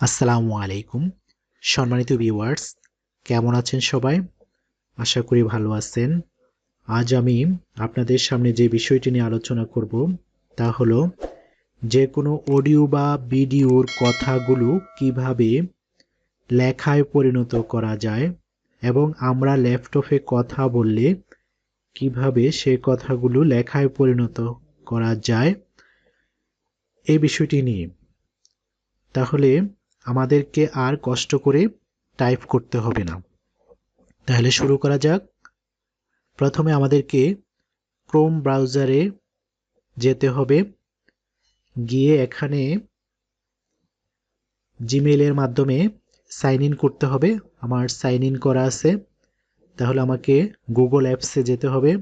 আসসালামু আলাইকুম। সম্মানিত ভিউয়ার্স কেমন আছেন সবাই? আশা করি ভালো আছেন। আজ আমি আপনাদের সামনে যে বিষয়টি নিয়ে আলোচনা করব, তা হলো যে কোনো অডিও বা ভিডিওর কথাগুলো কীভাবে লেখায় পরিণত করা যায় এবং আমরা ল্যাপটপে কথা বললে কীভাবে সেই কথাগুলো লেখায় পরিণত করা যায় এই বিষয়টি নিয়ে। তাহলে আমাদেরকে আর কষ্ট করে টাইপ করতে হবে না। তাহলে শুরু করা যাক। প্রথমে আমাদেরকে ক্রোম ব্রাউজারে যেতে হবে। গিয়ে এখানে জিমেলের মাধ্যমে সাইন ইন করতে হবে। আমার সাইন ইন করা আছে। তাহলে আমাকে গুগল অ্যাপসে যেতে হবে।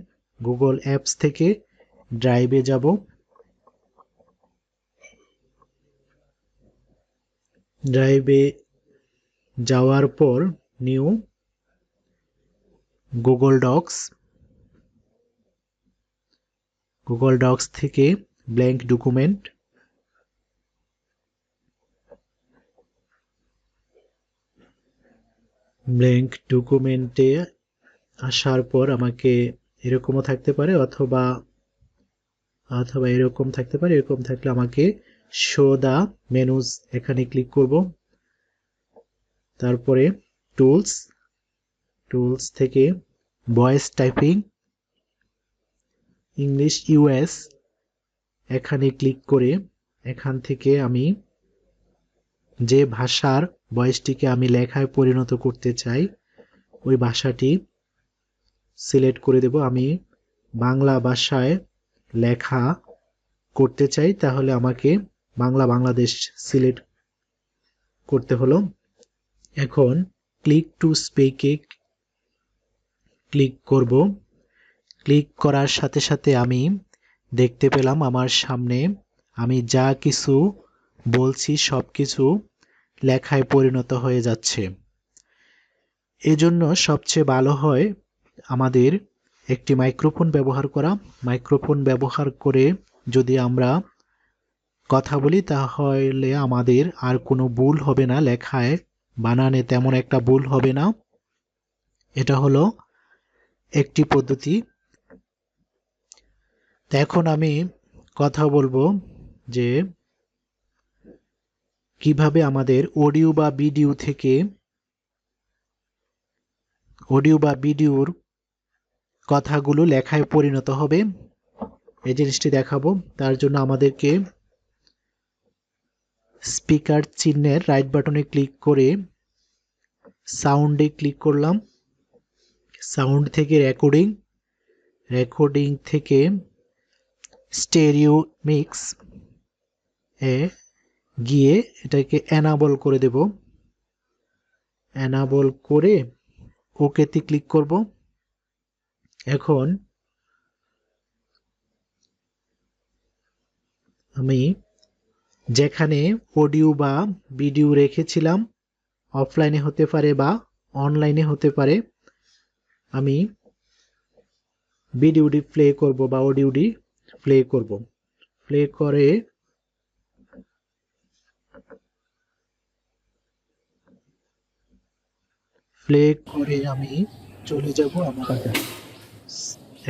গুগল অ্যাপস থেকে ড্রাইভে যাব। ড্রাইভে যাওয়ার পর new Google Docs Google Docs থেকে ব্ল্যাঙ্ক ডকুমেন্ট ব্ল্যাঙ্ক ডকুমেন্টে আসার পর আমাকে এরকমও থাকতে পারে অথবা অথবা এরকম থাকতে পারে, এরকম থাকলে আমাকে শো দা মেনুজ এখানে ক্লিক করব। তারপরে টুলস টুলস থেকে ভয়েস টাইপিং ইংলিশ ইউএস এখানে ক্লিক করে এখান থেকে আমি যে ভাষার ভয়েসটিকে আমি লেখায় পরিণত করতে চাই, ওই ভাষাটি সিলেক্ট করে দেব। আমি বাংলা ভাষায় লেখা করতে চাই, তাহলে আমাকে বাংলা বাংলাদেশ সিলেক্ট করতে হলো। এখন ক্লিক টু স্পেকে ক্লিক করব। ক্লিক করার সাথে সাথে আমি দেখতে পেলাম আমার সামনে আমি যা কিছু বলছি সব কিছু লেখায় পরিণত হয়ে যাচ্ছে। এজন্য সবচেয়ে ভালো হয় আমাদের একটি মাইক্রোফোন ব্যবহার করা। মাইক্রোফোন ব্যবহার করে যদি আমরা কথা বলি, তাহলে আমাদের আর কোনো ভুল হবে না লেখায়। বানানে তেমন একটা ভুল হবে না। এটা হলো একটি পদ্ধতি। এখন আমি কথা বলব যে কীভাবে আমাদের অডিও বা ভিডিও থেকে অডিও বা ভিডিওর কথাগুলো লেখায় পরিণত হবে। এই জিনিসটি দেখাবো। তার জন্য আমাদেরকে স্পিকার চিহ্নের রাইট বাটনে ক্লিক করে সাউন্ডে ক্লিক করলাম। সাউন্ড থেকে রেকর্ডিং রেকর্ডিং থেকে স্টেরিও মিক্স এ গিয়ে এটাকে অ্যানাবল করে দেব। অ্যানাবল করে ওকেতে ক্লিক করব। এখন আমি যেখানে অডিও বা ভিডিও রেখেছিলাম অফলাইনে হতে পারে বা অনলাইনে হতে পারে আমি ভিডিওটি প্লে করব বা অডিওটি প্লে করব। প্লে করে প্লে করে আমি চলে যাব আমার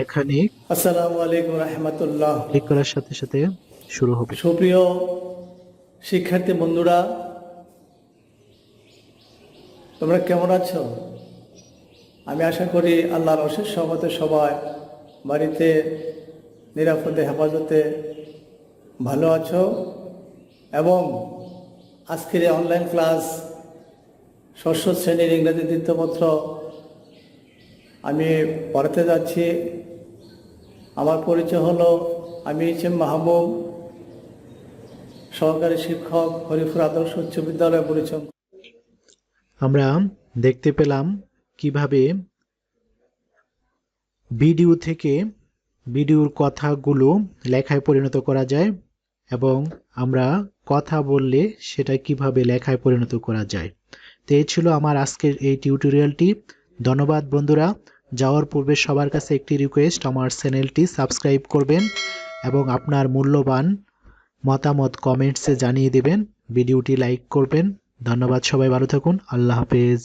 এখানে আসসালামু আলাইকুম রহমতুল্লাহ। ক্লিক করার সাথে সাথে শুরু হবে। সুপ্রিয় শিক্ষার্থী বন্ধুরা, তোমরা কেমন আছো? আমি আশা করি আল্লাহর অশেষ সহমতে সবাই বাড়িতে নিরাপদে, হেফাজতে ভালো আছো এবং আজকের অনলাইন ক্লাস ষষ্ঠ শ্রেণির ইংরেজি দ্বিতীয়পত্র আমি পড়াতে যাচ্ছি। আমার পরিচয় হলো আমি হচ্ছি মাহবুব সহকারী শিক্ষক হরিপুর আদর্শ উচ্চ বিদ্যালয় পরিচয় আমরা দেখতে পেলাম কীভাবে ভিডিও থেকে ভিডিওর কথাগুলো লেখায় পরিণত করা যায় এবং আমরা কথা বললে সেটা কীভাবে লেখায় পরিণত করা যায়। তো এই ছিল আমার আজকের এই টিউটোরিয়ালটি। ধন্যবাদ বন্ধুরা। যাওয়ার পূর্বে সবার কাছে একটি রিকোয়েস্ট আমার চ্যানেলটি সাবস্ক্রাইব করবেন এবং আপনার মূল্যবান মতামত কমেন্টসে জানিয়ে দেবেন। ভিডিওটি লাইক করবেন। ধন্যবাদ সবাই ভালো থাকুন। আল্লাহ হাফেজ।